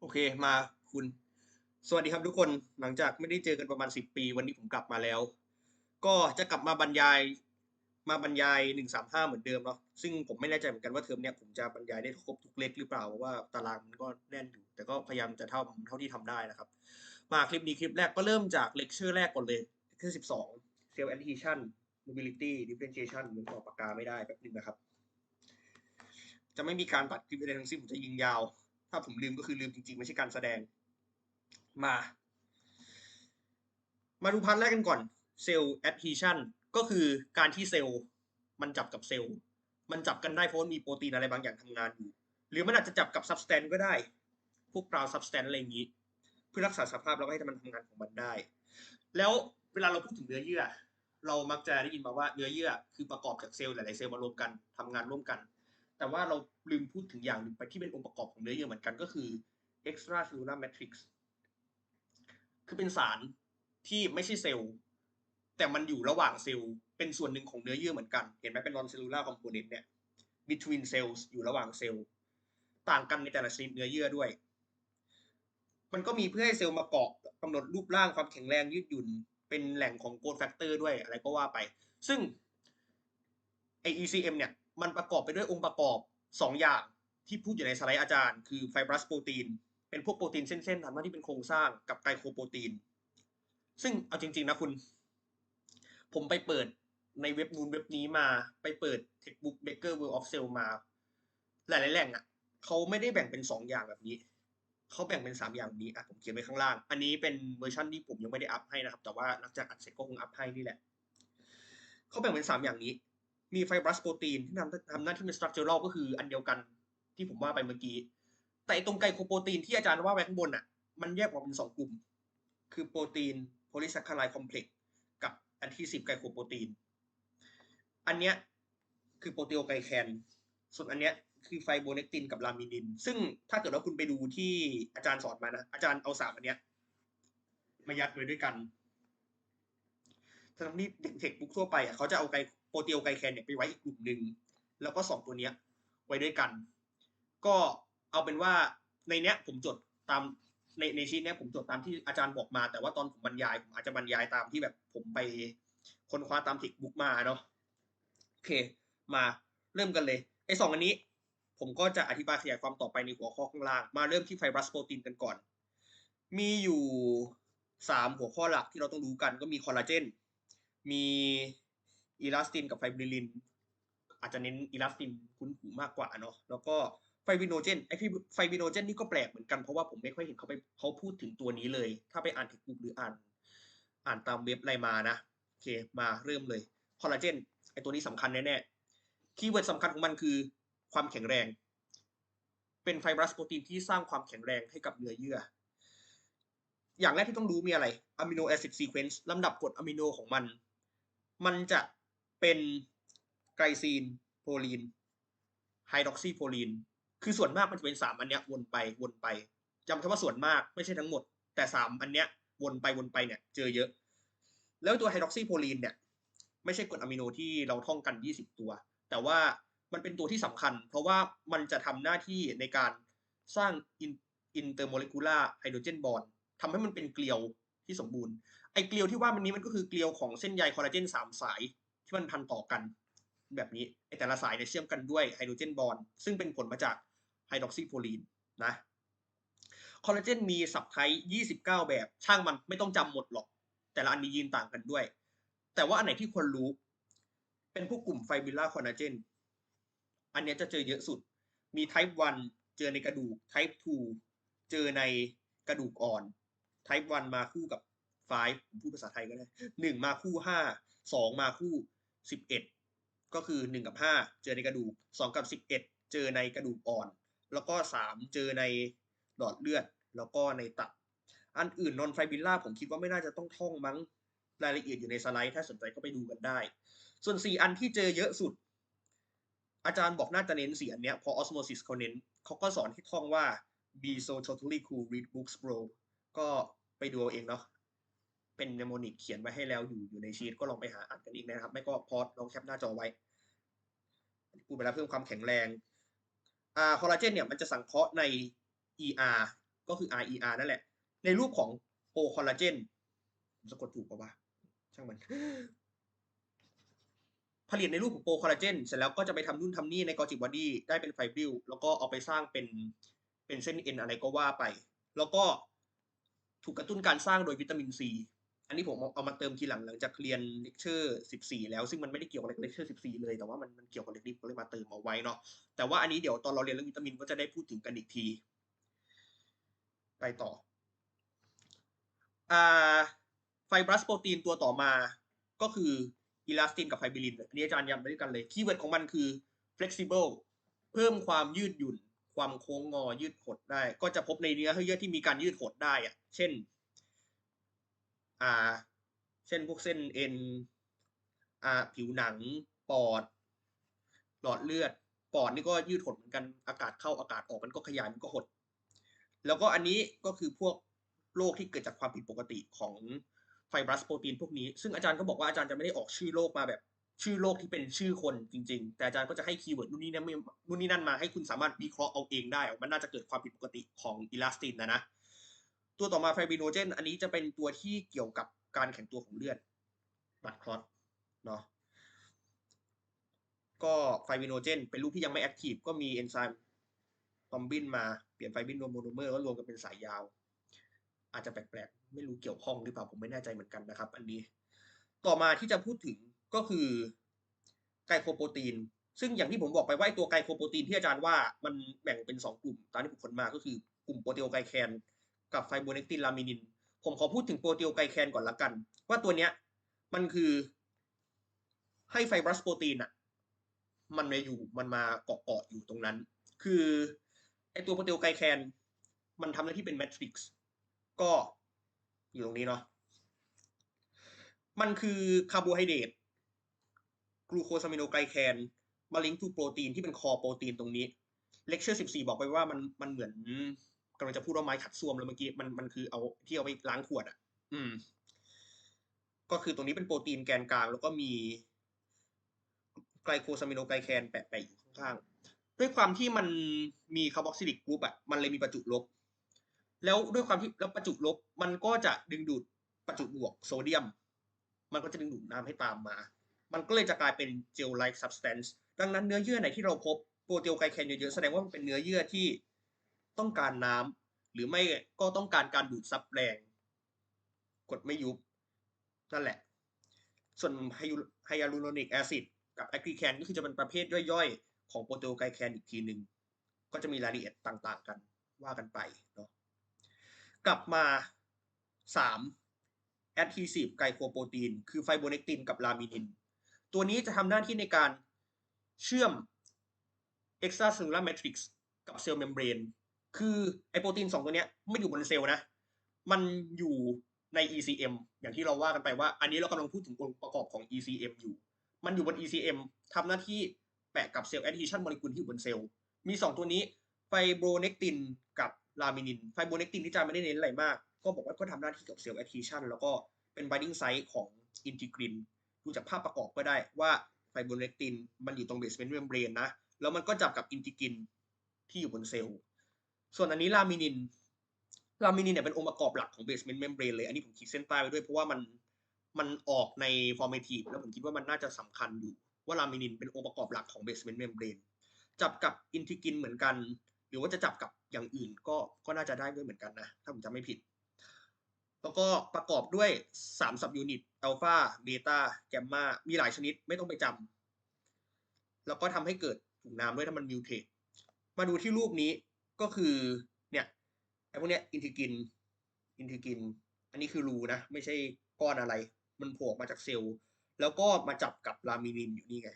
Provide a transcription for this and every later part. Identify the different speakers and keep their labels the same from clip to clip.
Speaker 1: โอเคมาคุณ สวัสดีครับทุกคนหลังจากไม่ได้เจอกันประมาณสิบปี วันนี้ผมกลับมาแล้ว ก็จะกลับมาบรรยายมาบรรยายหนึ่งสามห้าเหมือนเดิมเนาะซึ่งผมไม่แน่ใจเหมือนกันว่าเทอมเนี้ยผมจะบรรยายได้ครบทุกเลขหรือเปล่าเพราะว่าตารางมันก็แน่นอยู่ แต่ก็พยายามจะเท่าเท่าที่ทำได้นะครับ มาคลิปนี้คลิปแรกก็เริ่มจากเลคเชอร์แรกก่อนเลยเลคือร์สิบสองเซลล์แอนทิชัน mobility differentiation เหมือนต่อปากกาไม่ได้แป๊บนึงนะครับ จะไม่มีการตัดคลิปอะไรทั้งสิ้นผมจะยิงยาว ถ้าผมลืมก็คือลืมจริงๆ ไม่ใช่การแสดง มา มาดูพันแรกกันก่อนเซลล์ adhesion ก็คือการที่เซลล์มันจับกับเซลล์ มันจับกันได้เพราะมีโปรตีนอะไรบางอย่างทำงานอยู่ หรือมันอาจจะจับกับ substance ก็ได้ พวก brown substance อะไรอย่างนี้ เพื่อรักษาสภาพแล้วก็ให้มันทำงานของมันได้ แล้วเวลาเราพูดถึงเนื้อเยื่อ เรามักจะได้ยินมาว่าเนื้อเยื่อคือประกอบจากเซลล์หลายๆเซลล์มารวมกันทำงานร่วมกัน แต่ว่าเราลืมพูดถึงอย่างหนึ่งไปที่เป็นองค์ประกอบของเนื้อเยื่อเหมือนกันก็คือ extracellular matrix คือเป็นสารที่ไม่ใช่เซลล์ แต่มันอยู่ระหว่างเซลล์ เป็นส่วนหนึ่งของเนื้อเยื่อเหมือนกัน เห็นไหมเป็น non cellular component เนี่ย between cells อยู่ระหว่างเซลล์ ต่างกันในแต่ละชนิดเนื้อเยื่อด้วย มันก็มีเพื่อให้เซลล์มาเกาะกำหนดรูปร่างความแข็งแรงยืดหยุ่น เป็นแหล่งของโกลแฟกเตอร์ด้วยอะไรก็ว่าไป ซึ่งไอ ECM เนี่ย มันประกอบไปด้วยองค์ประกอบ 2 อย่างที่พูดอยู่ในสไลด์อาจารย์ คือไฟบรัสโปรตีน เป็นพวกโปรตีนเส้นๆทำหน้าที่เป็นโครงสร้างกับไกลโคโปรตีน ซึ่งเอาจริง ๆ นะคุณ ผมไปเปิดในเว็บนู้นเว็บนี้มาไปเปิด Textbook Baker World of Cell มา หลายๆแหล่งอะเขาไม่ได้แบ่งเป็น 2 อย่างแบบนี้เขาแบ่งเป็น 3 อย่างนี้อะผมเขียนไว้ข้างล่าง อันนี้เป็นเวอร์ชันที่ผมยังไม่ได้อัพให้นะครับ แต่ว่าหลังจากอัดเสร็จก็คงอัพให้นี่แหละเขาแบ่งเป็น 3 อย่างนี้ มีไฟบรัสโปรตีนที่ทำทำหน้าที่เป็นสตรัคเจอรัลก็คืออันเดียวกันที่ผมว่าไปเมื่อกี้ แต่ตรงไกลโคโปรตีนที่อาจารย์ว่าไว้ข้างบนอะ มันแยกออกเป็น2กลุ่ม คือโปรตีนโพลิซัคคาไรด์คอมเพล็กซ์กับอันที่10ไกลโคโปรตีน อันเนี้ยคือโปรตีโอไกลแคน ส่วนอันเนี้ยคือไฟโบเนกตินกับลามินิน ซึ่งถ้าเกิดว่าคุณไปดูที่อาจารย์สอนมานะ อาจารย์เอาสามอันเนี้ยมายัดไว้ด้วยกันทั้งที่เทคบุ๊กทั่วไปอะเขาจะเอาไกโโปรตีโอไกลแคนเนี่ยไปไว้อีกกลุ่มหนึ่งแล้วก็สองตัวเนี้ยไว้ด้วยกัน ก็เอาเป็นว่าในเนี้ยผมจดตามในในชีทเนี้ยผมจดตามที่อาจารย์บอกมา แต่ว่าตอนผมบรรยายผมอาจจะบรรยายตามที่แบบผมไปค้นคว้าตามเทคบุ๊กมาเนาะโอเค มาเริ่มกันเลยไอ้สองอันนี้ ผมก็จะอธิบายขยายความต่อไปในหัวข้อข้างล่าง มาเริ่มที่ไฟบรัสโปรตีนกันก่อน มีอยู่สามหัวข้อหลักที่เราต้องรู้กันก็มีคอลลาเจน มี อีลาสตินกับไฟบริลิน อาจจะเน้นอีลาสตินคุ้นหูมากกว่าเนาะแล้วก็ไฟบิโนเจนไอไฟบิโนเจนนี่ก็แปลกเหมือนกันเพราะว่าผมไม่ค่อยเห็นเขาไปเขาพูดถึงตัวนี้เลย ถ้าไปอ่านเทคบุ๊กหรืออ่าน อ่านตามเว็บอะไรมานะโอเคมาเริ่มเลยคอลลาเจนไอตัวนี้สำคัญแน่ๆคีย์เวิร์ดสำคัญของมันคือความแข็งแรง เป็นไฟบรัสโปรตีนที่สร้างความแข็งแรงให้กับเนื้อเยื่อ อย่างแรกที่ต้องรู้มีอะไรอะมิโนแอซิดซีเควนซ์ลำดับกรดอะมิโนของมัน มันจะ เป็นไกลซีนโพลีนไฮดรอกซีโพลีนคือส่วนมากมันจะเป็นสามอันเนี้ยวนไปวนไปจำคำว่าส่วนมากไม่ใช่ทั้งหมด แต่สามอันเนี้ยวนไปวนไปเนี่ยเจอเยอะ แล้วตัวไฮดรอกซีโพลีนเนี่ยไม่ใช่กรดอะมิโนที่เราท่องกัน 20 ตัว แต่ว่ามันเป็นตัวที่สำคัญ เพราะว่ามันจะทำหน้าที่ในการสร้างอินเตอร์โมเลกุลาร์ไฮโดรเจนบอนทำให้มันเป็นเกลียวที่สมบูรณ์ ไอเกลียวที่ว่ามันนี้มันก็คือเกลียวของเส้นใยคอลลาเจนสามสาย ที่มันพันต่อกันแบบนี้ไอแต่ละสายเนี่ยเชื่อมกันด้วยไฮโดรเจนบอนซึ่งเป็นผลมาจากไฮดรอกซีโพลีนนะคอลลาเจนมีสับไทป์29 แบบ ช่างมันไม่ต้องจำหมดหรอก แต่ละอันมียีนต่างกันด้วย แต่ว่าอันไหนที่ควรรู้ เป็นพวกกลุ่มไฟบิลลาคอลลาเจน อันนี้จะเจอเยอะสุด มี type 1เจอในกระดูก type 2เจอในกระดูกอ่อน type 1มาคู่กับ5ผมพูดภาษาไทยก็ได้1มาคู่ 5 2 มาคู่ 11ก็คือ1กับ5เจอในกระดูก2กับ11เจอในกระดูกอ่อน แล้วก็3เจอในหลอดเลือด แล้วก็ในตับ อันอื่นนอนไฟบิลล่าผมคิดว่าไม่น่าจะต้องท่องมั้งรายละเอียดอยู่ในสไลด์ถ้าสนใจก็ไปดูกันได้ ส่วน4อันที่เจอเยอะสุด อาจารย์บอกน่าจะเน้นสี่อันเนี้ยเพราะ osmosis เขาเน้นเขาก็สอนที่ท่องว่า be so totally cool read books bro ก็ไปดูเอาเองเนาะ เป็นเนโมนิกเขียนไว้ให้แล้วอยู่อยู่ในชีตก็ลองไปหาอ่านกันอีกนะครับ ไม่ก็พอดลองแคปหน้าจอไว้พูดไปแล้วเพิ่มความแข็งแรงอ่าคอลลาเจนเนี่ยมันจะสังเคราะห์ใน ER ก็คือ RER นั่นแหละ ในรูปของโปรคอลลาเจนผมสะกดถูกปะวะช่างมัน ผลิตในรูปของโปรคอลลาเจนเสร็จแล้วก็จะไปทำนู่นทำนี่ในกอจิบอดี้ได้เป็นไฟบริลแล้วก็เอาไปสร้างเป็นเป็นเส้นเอ็นอะไรก็ว่าไป แล้วก็ถูกกระตุ้นการสร้างโดยวิตามินซี อันนี้ผมเอามาเติมทีหลังหลังจากเรียนเลคเชอร์14แล้วซึ่งมันไม่ได้เกี่ยวกับเลคเชอร์14เลยแต่ว่ามันมันเกี่ยวกับเลคนิก็เลยมาเติมเอาไว้เนาะแต่ว่าอันนี้เดี๋ยวตอนเราเรียนเรื่องวิตามินก็จะได้พูดถึงกันอีกที ไปต่ออ่าไฟบรัสโปรตีนตัวต่อมาก็คืออีลาสตินกับไฟบิลินอันนี้อาจารย์ย้ำไปด้วยกันเลยคีย์เวิร์ดของมันคือ flexible เพิ่มความยืดหยุ่น ความโค้งงอยืดหดได้ ก็จะพบในเนื้อเยื่อที่มีการยืดหดได้อะเช่น อ่า เช่นพวกเส้นเอ็นอ่าผิวหนัง ปอด หลอดเลือด ปอดนี่ก็ยืดหดเหมือนกัน อากาศเข้าอากาศออกมันก็ขยายมันก็หด แล้วก็อันนี้ก็คือพวกโรคที่เกิดจากความผิดปกติของไฟบรัสโปรตีนพวกนี้ ซึ่งอาจารย์ก็บอกว่าอาจารย์จะไม่ได้ออกชื่อโรคมาแบบ ชื่อโรคที่เป็นชื่อคนจริง ๆ แต่อาจารย์ก็จะให้คีย์เวิร์ดนู่นนี่นั่นนู่นนี่นั่นมาให้คุณสามารถวิเคราะห์เอาเองได้มันน่าจะเกิดความผิดปกติของอีลาสตินนะนะ ตัวต่อมาไฟบิโนเจนอันนี้จะเป็นตัวที่เกี่ยวกับการแข็งตัวของเลือดบัดคลอตเนาะก็ไฟบิโนเจนเป็นรูปที่ยังไม่แอคทีฟก็มีเอนไซม์ทอมบินมาเปลี่ยนไฟบินโนโมโนเมอร์ก็รวมกันเป็นสายยาว อาจจะแปลกๆ ไม่รู้เกี่ยวข้องหรือเปล่าผมไม่แน่ใจเหมือนกันนะครับ อันนี้ต่อมาที่จะพูดถึงก็คือไกลโคโปรตีน ซึ่งอย่างที่ผมบอกไปว่าไอ้ตัวไกลโคโปรตีนที่อาจารย์ว่ามันแบ่งเป็น 2 กลุ่มตามที่ผมค้นมาก็คือกลุ่มโปรตีโอไกลแคน กับไฟโบเนกตินลามินิน ผมขอพูดถึงโปรตีโอไกแคนก่อนละกัน ว่าตัวเนี้ย มันคือให้ไฟบรัสโปรตีนอะมันมาอยู่มันมาเกาะเกาะอยู่ตรงนั้น คือไอตัวโปรตีโอไกแคนมันทำหน้าที่เป็นแมทริกซ์ก็อยู่ตรงนี้เนาะมันคือคาร์โบไฮเดรตกลูโคซามิโนไกลแคนมาลิงก์ทูโปรตีนที่เป็นคอโปรตีนตรงนี้เลคเชอร์14 บอกไปว่ามันมันเหมือน กำลังจะพูดว่าไม้ขัดซ่วมแล้วเมื่อกี้มันมันคือเอาที่เอาไปล้างขวดอะ อืม ก็คือตรงนี้เป็นโปรตีนแกนกลาง แล้วก็มีไกลโคซามิโนไกลแคนแปะๆอยู่ข้างๆด้วยความที่มันมีคาร์บอกซิลิกกรุ๊ปอะมันเลยมีประจุลบ แล้วด้วยความที่แล้วประจุลบ มันก็จะดึงดูดประจุบวกโซเดียม มันก็จะดึงดูดน้ำให้ตามมา มันก็เลยจะกลายเป็นเจลไลท์ซับสแตนซ์ดังนั้นเนื้อเยื่อไหนที่เราพบโปรตีโอไกลแคนเยอะๆแสดงว่ามันเป็นเนื้อเยื่อที่ ต้องการน้ำหรือไม่ก็ต้องการการดูดซับแรง กดไม่ยุบ นั่นแหละ ส่วนไฮยาลูโรนิกแอซิดกับแอคริแคนก็คือจะเป็นประเภทย่อยๆ ของโปรตีโอไกลแคนอีกทีหนึ่งก็จะมีรายละเอียดต่างๆ กันว่ากันไปเนาะกลับมาสาม adhesive ไกลโคโปรตีนคือไฟโบเนกตินกับลามินิน ตัวนี้จะทำหน้าที่ในการเชื่อม extracellular matrix กับเซลล์เมมเบรน คือไอโปรตีนสองตัวเนี้ยไม่อยู่บนเซลล์นะ มันอยู่ใน ECM อย่างที่เราว่ากันไปว่า อันนี้เรากำลังพูดถึงองค์ประกอบของ ECM อยู่ มันอยู่บน ECM ทำหน้าที่แปะกับเซลล์ adhesion โมเลกุลที่อยู่บนเซลล์ มี 2 ตัวนี้ไฟโบเนกตินกับลามินิน ไฟโบเนกตินที่อาจารย์ไม่ได้เน้นอะไรมาก ก็บอกว่าก็ทำหน้าที่กับเซลล์ adhesion แล้วก็เป็น binding site ของอินทิกริน ดูจากภาพประกอบก็ได้ว่าไฟโบเนกตินมันอยู่ตรง basement membrane นะ แล้วมันก็จับกับอินทิกรินที่อยู่บนเซลล์ ส่วนอันนี้ลามินิน ลามินินเนี่ยเป็นองค์ประกอบหลักของ basement membrane เลย อันนี้ผมขีดเส้นใต้ไว้ด้วยเพราะว่ามันมันออกใน formative แล้วผมคิดว่ามันน่าจะสำคัญอยู่ ว่าลามินินเป็นองค์ประกอบหลักของ basement membrane จับกับอินทิกรินเหมือนกัน หรือว่าจะจับกับอย่างอื่นก็ก็น่าจะได้ด้วยเหมือนกันนะ ถ้าผมจำไม่ผิด แล้วก็ประกอบด้วย3 sub unit อัลฟาเบต้าแกมมามีหลายชนิดไม่ต้องไปจำแล้วก็ทำให้เกิดถุงน้ำด้วยถ้ามันมิวเทตมาดูที่รูปนี้ ก็คือเนี่ยไอ้พวกเนี้ยอินทิกิน อินทิกิน อันนี้คือรูนะ ไม่ใช่ก้อนอะไร มันโผล่มาจากเซลล์ แล้วก็มาจับกับลามินินอยู่นี่ไง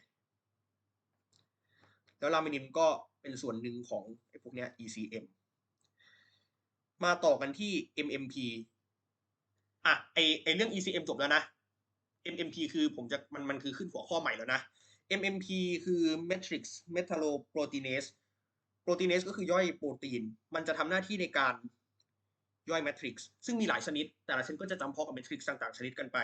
Speaker 1: แล้วลามินินก็เป็นส่วนหนึ่งของไอ้พวกเนี้ย ECM มาต่อกันที่ MMP อะไอไอเรื่อง ECM จบแล้วนะ MMP คือผมจะมันมันคือขึ้นหัวข้อใหม่แล้วนะ MMP คือ Matrix Metalloproteinase โปรตีนเนสก็คือย่อยโปรตีน มันจะทำหน้าที่ในการย่อยแมทริกซ์ซึ่งมีหลายชนิด แต่ละชนิดก็จะจำเพาะกับแมทริกซ์ต่างๆ ชนิดกันไป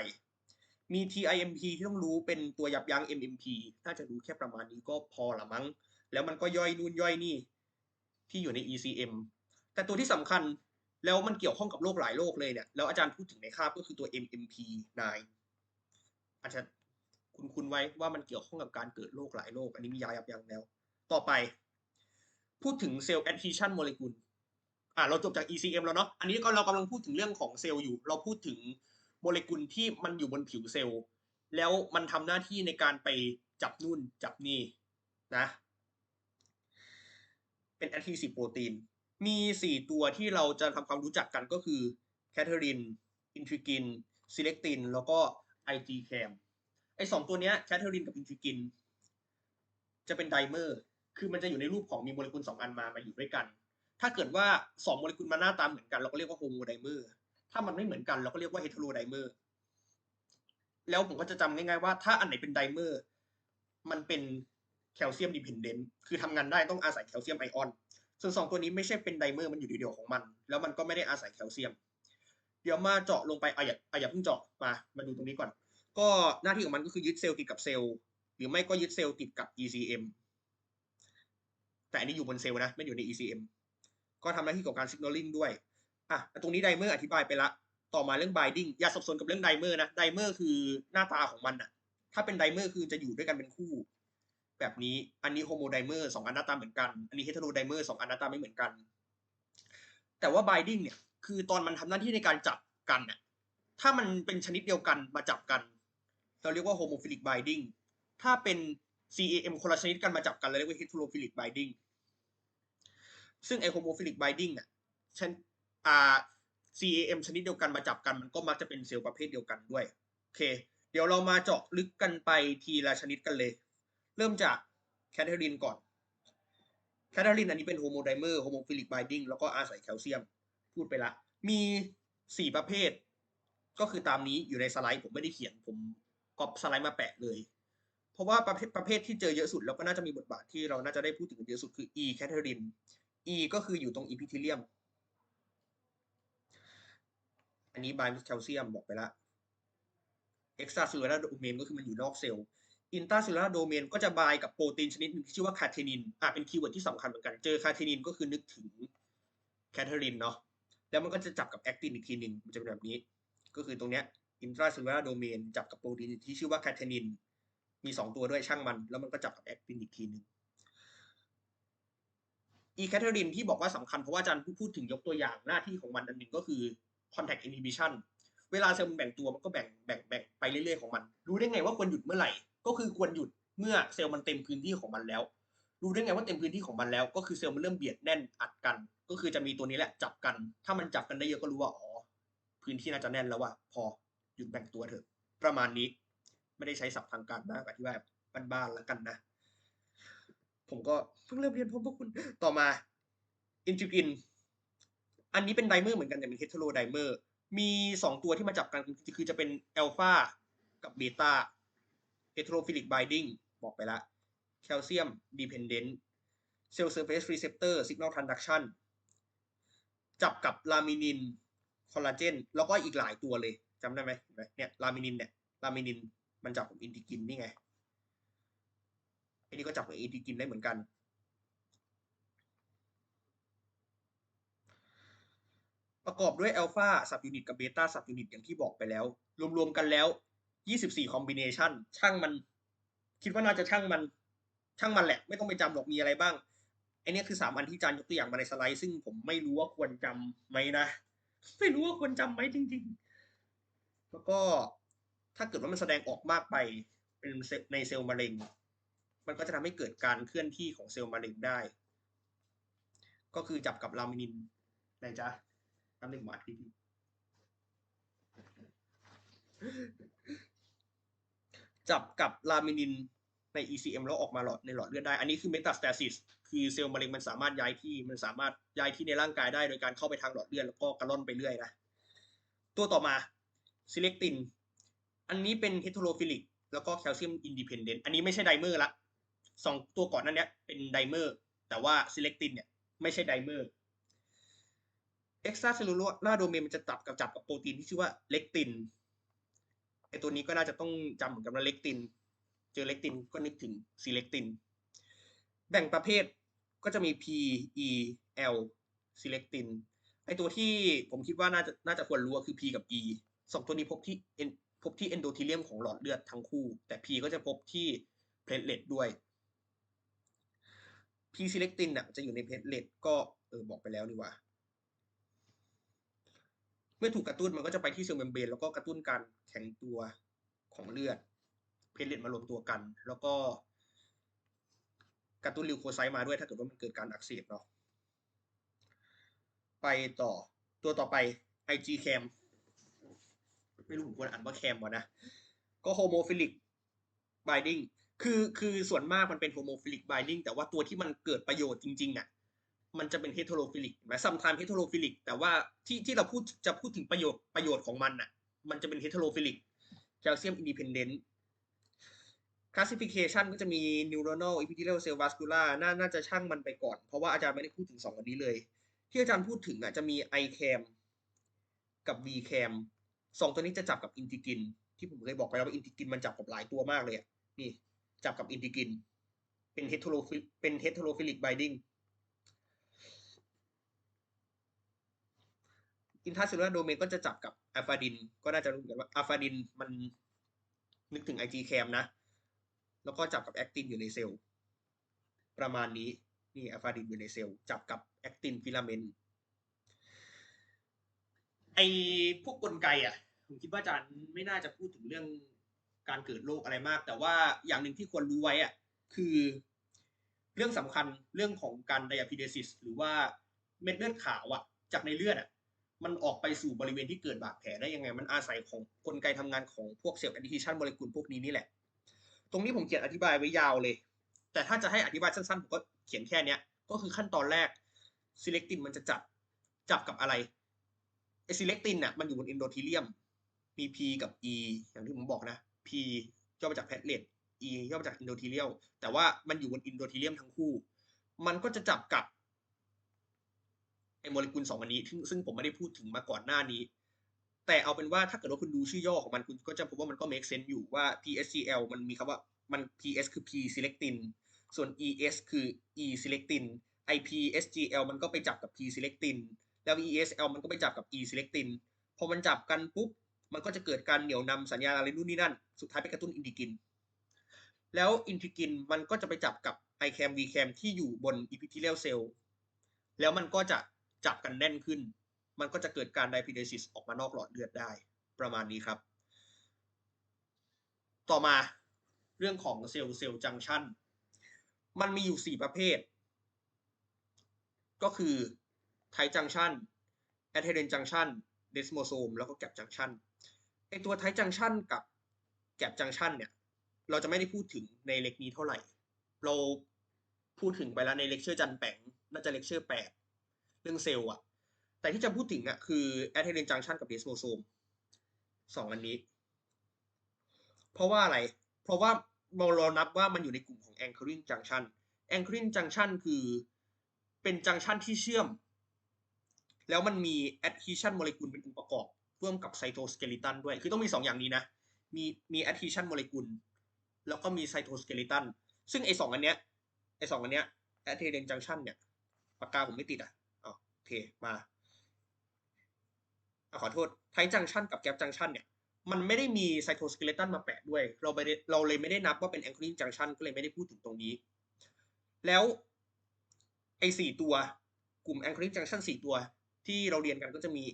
Speaker 1: มี TIMP ที่ต้องรู้เป็นตัวยับยั้ง MMP ถ้าจะรู้แค่ประมาณนี้ก็พอละมั้ง แล้วมันก็ย่อยนู่นย่อยนี่ที่อยู่ใน ECM แต่ตัวที่สำคัญแล้วมันเกี่ยวข้องกับโรคหลายโรคเลยเนี่ย แล้วอาจารย์พูดถึงในคาบก็คือตัว MMP9 อาจจะคุณคุณไว้ว่ามันเกี่ยวข้องกับการเกิดโรคหลายโรค อันนี้มียายับยั้งแล้ว ต่อไป พูดถึงเซลล์ adhesion molecule อ่าเราจบจาก ECM แล้วเนาะอันนี้ก็เรากำลังพูดถึงเรื่องของเซลล์อยู่ เราพูดถึงโมเลกุลที่มันอยู่บนผิวเซลล์ แล้วมันทำหน้าที่ในการไปจับนู่นจับนี่นะ เป็น adhesive protein มี 4 ตัวที่เราจะทำความรู้จักกันก็คือแคทเธอรินอินทริกินซิเล c ตินแล้วก็ IG cam ไอสองตัวเนี้ยแคทเธอรินกับอินทริกินจะเป็นไดเมอร์ คือมันจะอยู่ในรูปของมีโมเลกุลสองอันมามาอยู่ด้วยกัน ถ้าเกิดว่าสองโมเลกุลมาหน้าตาเหมือนกันเราก็เรียกว่าโฮโมไดเมอร์ ถ้ามันไม่เหมือนกันเราก็เรียกว่าเฮตโรไดเมอร์ แล้วผมก็จะจำง่ายๆว่าถ้าอันไหนเป็นไดเมอร์ มันเป็นแคลเซียมดิพ e นเดนต์ คือทำงานได้ต้องอาศัยแคลเซียมไอออน ส่วนสองตัวนี้ไม่ใช่เป็นไดเมอร์มันอยู่เดียวๆของมัน แล้วมันก็ไม่ได้อาศัยแคลเซียม เดี๋ยวมาเจาะลงไปอะอย่าอะอย่าเพิ่งเจาะมา มาดูตรงนี้ก่อน ก็หน้าที่ของมันก็คือยึดเซลล์ติดกับเซลล์ หรือไม่ก็ยึดเซลล์ติดกับ ECM แต่อันนี้อยู่บนเซลล์นะไม่อยู่ใน ECM ก็ทำหน้าที่ของการ signaling ด้วยอะตรงนี้ไดเมอร์อธิบายไปละ ต่อมาเรื่อง binding อย่าสับสนกับเรื่องไดเมอร์นะไดเมอร์คือหน้าตาของมันอะถ้าเป็นไดเมอร์คือจะอยู่ด้วยกันเป็นคู่ แบบนี้อันนี้โฮโมไดเมอร์สองอันหน้าตาเหมือนกัน อันนี้เฮตโรไดเมอร์สองอันหน้าตาไม่เหมือนกัน แต่ว่า binding เนี่ยคือตอนมันทำหน้าที่ในการจับกันน่ะถ้ามันเป็นชนิดเดียวกันมาจับกัน เราเรียกว่า homophilic binding ถ้าเป็น CAM คนละชนิดกันมาจับกันเราเรียกว่า heterophilic binding ซึ่งไอ homophilic binding อะฉันอ่า CAM ชนิดเดียวกันมาจับกันมันก็มักจะเป็นเซลล์ประเภทเดียวกันด้วย โอเค เดี๋ยวเรามาเจาะลึกกันไปทีละชนิดกันเลย เริ่มจากแคทเธอรีนก่อน แคทเธอรีนอันนี้เป็นโฮโมไดเมอร์โฮโมฟิลิกไบดิ้งแล้วก็อาศัยแคลเซียม พูดไปละ มีสี่ประเภท ก็คือตามนี้อยู่ในสไลด์ผมไม่ได้เขียนผมก๊อปสไลด์มาแปะเลย เพราะว่าประเภทประเภทที่เจอเยอะสุดแล้วก็น่าจะมีบทบาทที่เราน่าจะได้พูดถึงเยอะสุดคือ E แคทเธอรีน E ก็คืออยู่ตรงอีพิทิเลียม อันนี้บายแคลเซียมบอกไปละเอ็กซ์ตราเซลลูลาร์โดเมนก็คือมันอยู่นอกเซลล์อินตราเซลลูลาร์โดเมนก็จะบายกับโปรตีนชนิดหนึงที่ชื่อว่าคาเทนินอะเป็นคีย์เวิร์ดที่สำคัญเหมือนกัน เจอคาเทนินก็คือนึกถึงแคทเธอรินเนาะแล้วมันก็จะจับกับแอคตินอีกทีหนึ่งมันจะเป็นแบบนี้ ก็คือตรงเนี้ยอินตราเซลลูลาร์โดเมนจับกับโปรตีนที่ชื่อว่าคาเทนิน มีสองตัวด้วยช่างมัน แล้วมันก็จับกับแอคตินอีกทีหนึ่งอีแคทเธอรินที่บอกว่าสำคัญเพราะว่าอาจารย์พูดถึงยกตัวอย่างหน้าที่ของมันอันหนึ่งก็คือ contact inhibition เวลาเซลล์มันแบ่งตัวมันก็แบ่งแบ่งแบ่งไปเรื่อยๆของมัน รู้ได้ไงว่าควรหยุดเมื่อไหร่ ก็คือควรหยุดเมื่อเซลล์มันเต็มพื้นที่ของมันแล้ว รู้ได้ไงว่าเต็มพื้นที่ของมันแล้ว ก็คือเซลล์มันเริ่มเบียดแน่นอัดกัน ก็คือจะมีตัวนี้แหละจับกัน ถ้ามันจับกันได้เยอะก็รู้ว่าอ๋อพื้นที่น่าจะแน่นแล้วว่าพอหยุดแบ่งตัวเถอะ ประมาณนี้ ไม่ได้ใช้ศัพท์ทางการมากอธิบายแบบบ้านๆแล้วกันนะ ผมก็เพิ่งเริ่มเรียนพบพวกคุณต่อมาอินทริกิน อันนี้เป็นไดเมอร์เหมือนกันแต่เป็นเฮตโรไดเมอร์ มีสองตัวที่มาจับกันคือจะเป็นอัลฟากับเบต้าเฮตโรฟิลิกไบดิ้งบอกไปละแคลเซียมดีเพนเดนต์เซลล์เซอร์เฟสรีเซปเตอร์สิก a น t ทรานดักชันจับกับลามินิน คอลลาเจน แล้วก็อีกหลายตัวเลยจำได้ไหมเนี่ยลามินินเนี่ยลามินิน มันจับกับอินทิกินนี่ไงอันนี้ก็จับกับอินทิกินได้เหมือนกัน ประกอบด้วยอัลฟาสับยูนิตกับเบต้าสับยูนิตอย่างที่บอกไปแล้ว รวมๆกันแล้ว 24 คอมบิเนชันช่างมัน คิดว่าน่าจะช่างมัน ช่างมันแหละ ไม่ต้องไปจำหรอกมีอะไรบ้างไอ้นี่คือ3อันที่จานยกตัวอย่างมาในสไลด์ซึ่งผมไม่รู้ว่าควรจำไหมนะ ไม่รู้ว่าควรจำไหมจริง ๆ แล้วก็ ถ้าเกิดว่ามันแสดงออกมากไปเป็นในเซลล์มะเร็ง มันก็จะทำให้เกิดการเคลื่อนที่ของเซลล์มะเร็งได้ ก็คือจับกับลามินินไหนจ๊ะแป๊บนึงมาทีจับกับลามินินใน ECM แล้วออกมาหลอดในหลอดเลือดได้ อันนี้คือเมตาสเตซิสคือเซลล์มะเร็งมันสามารถย้ายที่ มันสามารถย้ายที่ในร่างกายได้โดยการเข้าไปทางหลอดเลือดแล้วก็กระล่อนไปเรื่อยนะ ตัวต่อมาซิเล c ติน อันนี้เป็นเฮตโรฟิลิกแล้วก็แคลเซียมอินดิเพนเดนต์อันนี้ไม่ใช่ไดเมอร์ละสองตัวก่อนนั้นเนี้ยเป็นไดเมอร์แต่ว่าซิเล c ตินเนี่ยไม่ใช่ไดเมอร์เอ็กซ์ตราเซลลูลาร์โดเมนมันจะจับกับจับกับโปรตีนที่ชื่อว่าเลกตินไอตัวนี้ก็น่าจะต้องจำเหมือนกันว่าเลกติน เจอเลกตินก็นึกถึงซีเลกติน แบ่งประเภทก็จะมี P E L ซีเลกตินไอตัวที่ผมคิดว่าน่าจะน่าจะควรรู้คือ P กับ E สองตัวนี้พบที่ พบที่เอนโดทีเลียมของหลอดเลือดทั้งคู่ แต่ P ก็จะพบที่เพลทเลตด้วย P ซิเลกตินน่ะจะอยู่ในเพลทเลตก็เออบอกไปแล้วนี่ว่า เมื่อถูกกระตุ้นมันก็จะไปที่เซลล์เมมเบรนแล้วก็กระตุ้นการแข็งตัวของเลือด เพลทเลตมารวมตัวกัน แล้วก็กระตุ้นลิวโคไซต์มาด้วยถ้าเกิดว่ามันเกิดการอักเสบเนาะไปต่อตัวต่อไป IG cam ไม่รู้ผมควรอ่านว่าแคมวะนะ ก็โฮโมฟิลิกบ i ดิ้งคือคือส่วนมากมันเป็นโฮโมฟิลิกบ i ดิ้งแต่ว่าตัวที่มันเกิดประโยชน์จริงๆอะมันจะเป็นเฮโทโรฟิลิกไหมซัมไทม์เฮโทโรฟิลิกแต่ว่าที่ที่เราพูดจะพูดถึงประโยชน์ประโยชน์ของมันอะ มันจะเป็นเฮโทโรฟิลิกแคลเซียมอินดิเพนเดนต์ classification ก็จะมี neuronal epithelial cell vascular น่าน่าจะช่างมันไปก่อน เพราะว่าอาจารย์ไม่ได้พูดถึงสองอันนี้เลย ที่อาจารย์พูดถึงอะจะมี iCam กับ vCam สองตัวนี้จะจับกับอินทิกิน ที่ผมเคยบอกไปแล้วว่าอินทิกินมันจับกับหลายตัวมากเลยอะนี่จับกับอินทิกิน เป็นเฮตโรฟิเป็นเฮตโรฟิลิกไบดิ้งอินทาเซลลูลาร์โดเมนก็จะจับกับอะฟาดิน ก็น่าจะรู้กันว่าอะฟาดินมันนึกถึง IG cam นะ แล้วก็จับกับแอคตินอยู่ในเซลล์ประมาณนี้นี่อะฟาดินอยู่ในเซลล์จับกับแอคตินฟิลาเมนต์ไอพวกกลไกอะ ผมคิดว่าอาจารย์ไม่น่าจะพูดถึงเรื่องการเกิดโรคอะไรมาก แต่ว่าอย่างหนึ่งที่ควรรู้ไว้อะคือเรื่องสำคัญเรื่องของการไดอะพิเดซิสหรือว่าเม็ดเลือดขาวอะ จากในเลือดอะ มันออกไปสู่บริเวณที่เกิดบาดแผลได้ยังไง มันอาศัยของกลไกทำงานของพวกเซลล์แอดดิชันโมเลกุลพวกนี้นี่แหละ ตรงนี้ผมเขียนอธิบายไว้ยาวเลย แต่ถ้าจะให้อธิบายสั้นๆ ผมก็เขียนแค่เนี้ย ก็คือขั้นตอนแรกซิเล c ตินมันจะจับจับกับอะไรไอซิเล c ตินน่ะมันอยู่บนเอนโดทีเลียม มี P กับ E อย่างที่ผมบอกนะ P ย่อมาจากแพทเลต E ย่อมาจากเอนโดทีเลียลแต่ว่ามันอยู่บนเอนโดทีเลียมทั้งคู่ มันก็จะจับกับไอโมเลกุลสองอันนี้ซึ่งซึ่งผมไม่ได้พูดถึงมาก่อนหน้านี้ แต่เอาเป็นว่าถ้าเกิดว่าคุณดูชื่อย่อของมันคุณก็จะพบว่ามันก็ make sense อยู่ว่า PSCL มันมีคำว่ามัน PS คือ P selectin ส่วน ES คือ E selectin IPSGL มันก็ไปจับกับ P selectin แล้ว ESL มันก็ไปจับกับ E selectin พอมันจับกันปุ๊บ มันก็จะเกิดการเหนี่ยวนำสัญญาณอะไรนู่นนี่นั่น สุดท้ายไปกระตุ้นอินทิกิน แล้วอินทิกินมันก็จะไปจับกับ ICAM VCAM ที่อยู่บน epithelial cell แล้วมันก็จะจับกันแน่นขึ้น มันก็จะเกิดการไดพิเดซิสออกมานอกหลอดเลือดได้ ประมาณนี้ครับ ต่อมาเรื่องของเซลล์เซลล์จังชันมันมีอยู่ 4 ประเภท ก็คือไทจังชันแอดเทเรนจังชันเดสโมโซมแล้วก็แกลบจังชัน ไอตัวไทจังชันกับแกบจังชันเนี่ย เราจะไม่ได้พูดถึงในเล็กนี้เท่าไหร่ เราพูดถึงไปแล้วในเลคเชอร์จันแปงน่าจะเลคเชอร์แปดเรื่องเซลล์อะแต่ที่จะพูดถึงอะคือแอดเทเรนจังชันกับเดสโมโซมสองอันนี้ เพราะว่าอะไร เพราะว่าเราเรานับว่ามันอยู่ในกลุ่มของ anchoring junction anchoring junction คือเป็นจังชันที่เชื่อม แล้วมันมี adhesion molecule เป็นองค์ประกอบ ร่วมกับ cytoskeleton ด้วย คือต้องมี 2 อย่างนี้นะ มีมี adhesion molecule แล้วก็มี cytoskeleton ซึ่งไอสองอันเนี้ย ไอสองอันเนี้ย adherent junction เนี่ย ปากกาผมไม่ติดอะอ๋อโอเค มาอขอโทษ ไทจังชันกับแกปจังชันเนี่ย มันไม่ได้มีไซโทสเกเลตันมาแปะด้วย เราไม่ได้เราเลยไม่ได้นับว่าเป็น anchoring junction ก็เลยไม่ได้พูดถึงตรงนี้ แล้วไอสี่ตัว กลุ่ม anchoring junction สี่ตัว ที่เราเรียนกันก็จะมี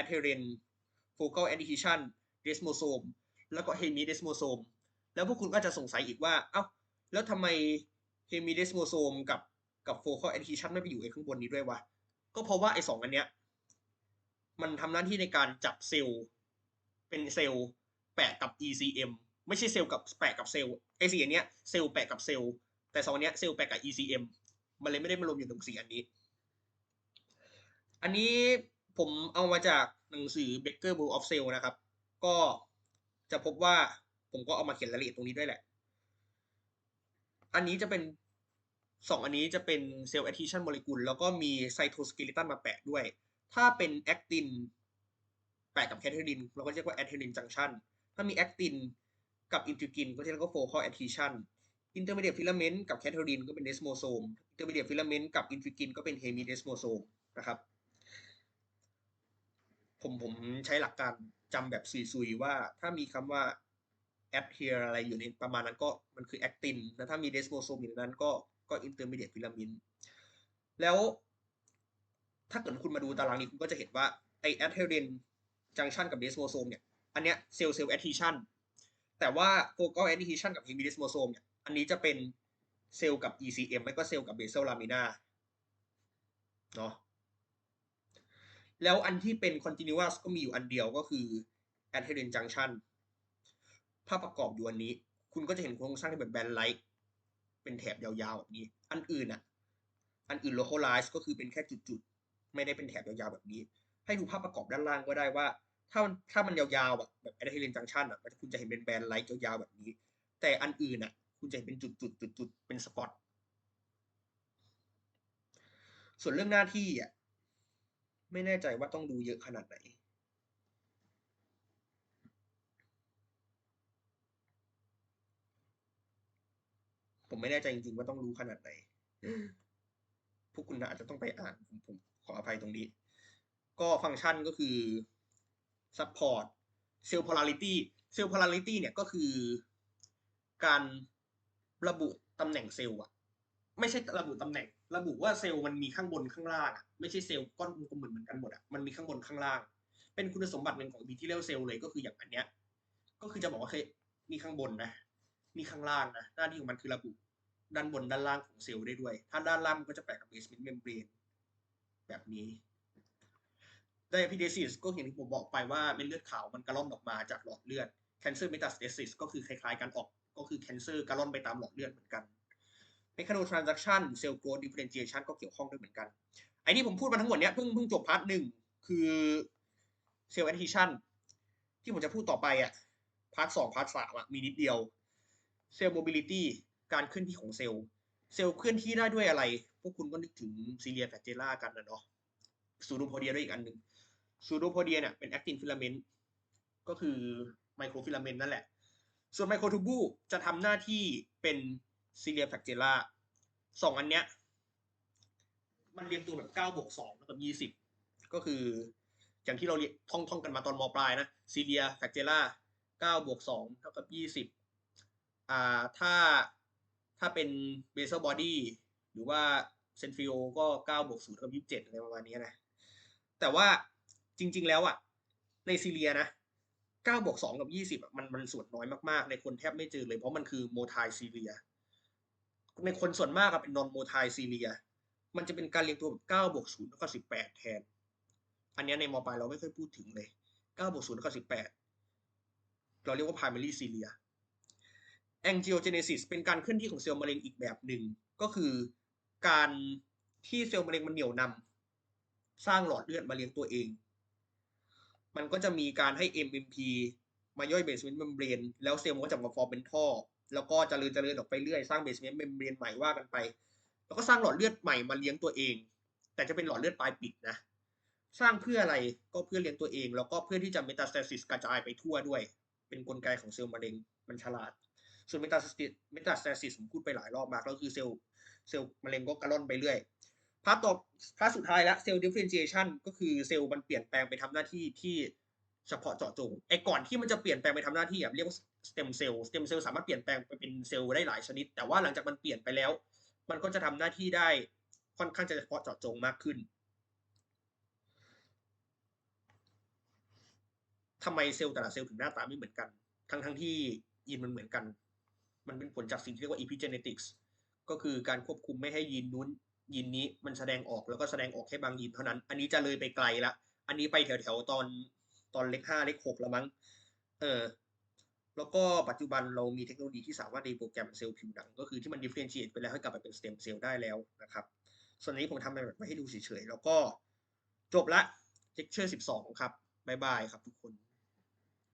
Speaker 1: adherent focal adhesion desmosome แล้วก็ hemidesmosome แล้วพวกคุณก็จะสงสัยอีกว่า เอ้า แล้วทำไม hemidesmosome กับกับ focal adhesion ไม่ไปอยู่ไอ้ข้างบนนี้ด้วยวะ ก็เพราะว่าไอ้สองอันเนี้ย มันทำหน้าที่ในการจับเซลล์ เป็นเซลล์แปะกับ ECM ไม่ใช่เซลล์กับแปะกับเซลล์ไอ้สี่อันเนี้ยเซลล์แปะกับเซลล์ แต่สองอันเนี้ยเซลล์แปะกับ ECM มันเลยไม่ได้มารวมอยู่ตรงสี่อันนี้ อันนี้ผมเอามาจาก หนังสือ Becker Book of Cell นะครับ ก็จะพบว่าผมก็เอามาเขียนรายละเอียดตรงนี้ด้วยแหละ อันนี้จะเป็นสองอันนี้จะเป็นเซลล์ adhesion molecule แล้วก็มีไซโทสเกเลตันมาแปะด้วย ถ้าเป็นแอคตินแปะกับแคทเทอรินเราก็เรียกว่า adherin junction ถ้ามีแอคตินกับอินทิกินก็เรียกว่า focal adhesion intermediate filament กับแคทเทอรินก็เป็น desmosome intermediate filament กับอินทิกินก็เป็น hemidesmosome นะครับ ผมผมใช้หลักการจำแบบซุยๆว่าถ้ามีคำว่า adhere อะไรอยู่ในประมาณนั้นก็มันคือ actin แล้วถ้ามี desmosome อยู่ในนั้นก็ก็ intermediate filament แล้วถ้าเกิดคุณมาดูตารางนี้คุณก็จะเห็นว่าไอ adherent junction กับ desmosome เนี่ย อันเนี้ยเซลล์เซลล์ adhesion แต่ว่า focal adhesion กับ hemi desmosome เนี่ยอันนี้จะเป็นเซลล์กับ ECM ไม่ก็เซลล์กับ basal lamina เนาะ แล้วอันที่เป็น continuous ก็มีอยู่อันเดียวก็คือ adherent junction ภาพประกอบอยู่อันนี้ คุณก็จะเห็นโครงสร้างที่แบบแบนไลท์เป็นแถบยาวๆแบบนี้ อันอื่นอะ อันอื่น localize ก็คือเป็นแค่จุดๆ ไม่ได้เป็นแถบยาวๆแบบนี้ ให้ดูภาพประกอบด้านล่างก็ได้ว่า ถ้ามันถ้ามันยาวๆแบบแบบ adherent junction อะคุณจะเห็นเป็นแบนไลท์ยาวๆแบบนี้ แต่อันอื่นอะ คุณจะเห็นเป็นจุดๆจุดๆเป็นสปอตส่วนเรื่องหน้าที่อะ ไม่แน่ใจว่าต้องดูเยอะขนาดไหนผมไม่แน่ใจจริงๆว่าต้องรู้ขนาดไหน พวกคุณอาจจะต้องไปอ่านผมผมขออภัยตรงนี้ ก็ฟังก์ชันก็คือ support cell polarity cell polarity เนี่ยก็คือ การระบุตำแหน่งเซลล์อะไม่ใช่ระบุตำแหน่ง ระบุว่าเซลล์มันมีข้างบนข้างล่างอะไม่ใช่เซลล์ก้อนกลมเหมือนกันหมดอะมันมีข้างบนข้างล่าง เป็นคุณสมบัติหนึ่งของ epithelial cell เลยก็คืออย่างอันเนี้ย ก็คือจะบอกว่าเคยมีข้างบนนะมีข้างล่างนะหน้าที่ของมันคือระบุด้านบนด้านล่างของเซลล์ได้ด้วย ถ้าด้านล่างมันก็จะแปะกับ basement membrane แบบนี้ diapedesis ก็อย่างที่ผมบอกไปว่าเม็ดเลือดขาวมันกระล่อนออกมาจากหลอดเลือด cancer metastasis ก็คือคล้ายๆกันออกก็คือ cancer กระล่อนไปตามหลอดเลือดเหมือนกัน mechanotransduction cell growth differentiation ก็เกี่ยวข้องด้วยเหมือนกัน ไอ้ที่ผมพูดมาทั้งหมดเนี้ยเพิ่งเพิ่งจบพาร์ทหนึ่งคือ cell adhesion ที่ผมจะพูดต่อไปอะพาร์ทสองพาร์ทสามอะมีนิดเดียว cell mobility การเคลื่อนที่ของเซลล์ เซลล์เคลื่อนที่ได้ด้วยอะไร พวกคุณก็นึกถึงซีเรียแฟเจล่ากันนะเนาะซูโดโพเดียด้วยอีกอันหนึ่งซูโดโพเดียเนี่ยเป็นแอคตินฟิลาเมนต์ก็คือไมโครฟิลาเมนต์นั่นแหละ ส่วนไมโครทูบูจะทำหน้าที่เป็น ซีเรียแฟกเจล่าสองอันเนี้ย มันเรียงตัวแบบเก้าบวกสองเท่ากับยี่สิบก็คือ อย่างที่เราเรียนท่องท่องกันมาตอนมปลายนะซีเรียแฟกเจล่าเก้าบวกสองเท่ากับยี่สิบอ่าถ้าถ้าเป็นเบเซ l บอดี้หรือว่าเซนฟิโอก็เก้าบวกศูนย์เท่ากับยี่สิบเจ็ดอะไรประมาณนี้นะแต่ว่าจริง ๆ แล้วอะ ในซีเรียนะเก้าบวกสองกับยี่สิบมันมันส่วนน้อยมาก ๆ ในคนแทบไม่เจอเลยเพราะมันคือโมไทซีเรีย ในคนส่วนมากอะเป็นนอนโมไทซีเรีย มันจะเป็นการเรียงตัวแบบเก้าบวกศูนย์เท่ากับสิบแปดแทน อันนี้ในมปลายเราไม่เคยพูดถึงเลยเก้าบวกศูนย์เท่ากับสิบแปดเราเรียกว่า primary cilia angiogenesis เป็นการเคลื่อนที่ของเซลล์มะเร็งอีกแบบหนึ่ง ก็คือการที่เซลล์มะเร็งมันเหนี่ยวนำสร้างหลอดเลือดมาเลี้ยงตัวเอง มันก็จะมีการให้ MMP มาย่อย basement membrane แล้วเซลล์มันก็จะมาฟอร์มเป็นท่อ แล้วก็เจริญเจริญออกไปเรื่อยสร้าง basement membrane ใหม่ว่ากันไป แล้วก็สร้างหลอดเลือดใหม่มาเลี้ยงตัวเอง แต่จะเป็นหลอดเลือดปลายปิดนะสร้างเพื่ออะไรก็เพื่อเลี้ยงตัวเอง แล้วก็เพื่อที่จะ metastasis กระจายไปทั่วด้วย เป็นกลไกของเซลล์มะเร็งมันฉลาด ส่วน metastasis metastasis ผมพูดไปหลายรอบมากแล้วคือเซลล์เซลล์มะเร็งก็กระล่อนไปเรื่อยพาร์ทต่อพาร์ทสุดท้ายล้วเซลล์ differentiation ก็คือเซลล์มันเปลี่ยนแปลงไปทำหน้าที่ที่ เฉพาะเจาะจงไอ้ก่อนที่มันจะเปลี่ยนแปลงไปทำหน้าที่อะเรียกว่า stem cell stem cell สามารถเปลี่ยนแปลงไปเป็นเซลล์ได้หลายชนิด แต่ว่าหลังจากมันเปลี่ยนไปแล้ว มันก็จะทำหน้าที่ได้ค่อนข้างจะเฉพาะเจาะจงมากขึ้นทำไมเซลล์แต่ละเซลล์ถึงหน้าตาไม่เหมือนกัน ทั้งทั้งที่ยีนมันเหมือนกัน มันเป็นผลจากสิ่งที่เรียกว่า epigenetics ก็คือการควบคุมไม่ให้ยีนนู้นยีนนี้มันแสดงออกแล้วก็แสดงออกแค่บางยีนเท่านั้น อันนี้จะเลยไปไกลละ อันนี้ไปแถวๆตอน ตอนเล็กห้าเล็กหกแล้วมั้ง เออ แล้วก็ปัจจุบันเรามีเทคโนโลยีที่สามารถรีโปรแกรมเซลล์ผิวหนัง ก็คือที่มันดิฟเฟนเชียตไปแล้วให้กลับไปเป็นสเต็มเซลล์ได้แล้วนะครับ ส่วนนี้ผมทำแบบไว้ให้ดูเฉยๆ แล้วก็จบละ lecture 12ครับ บ๊ายบายครับทุกคน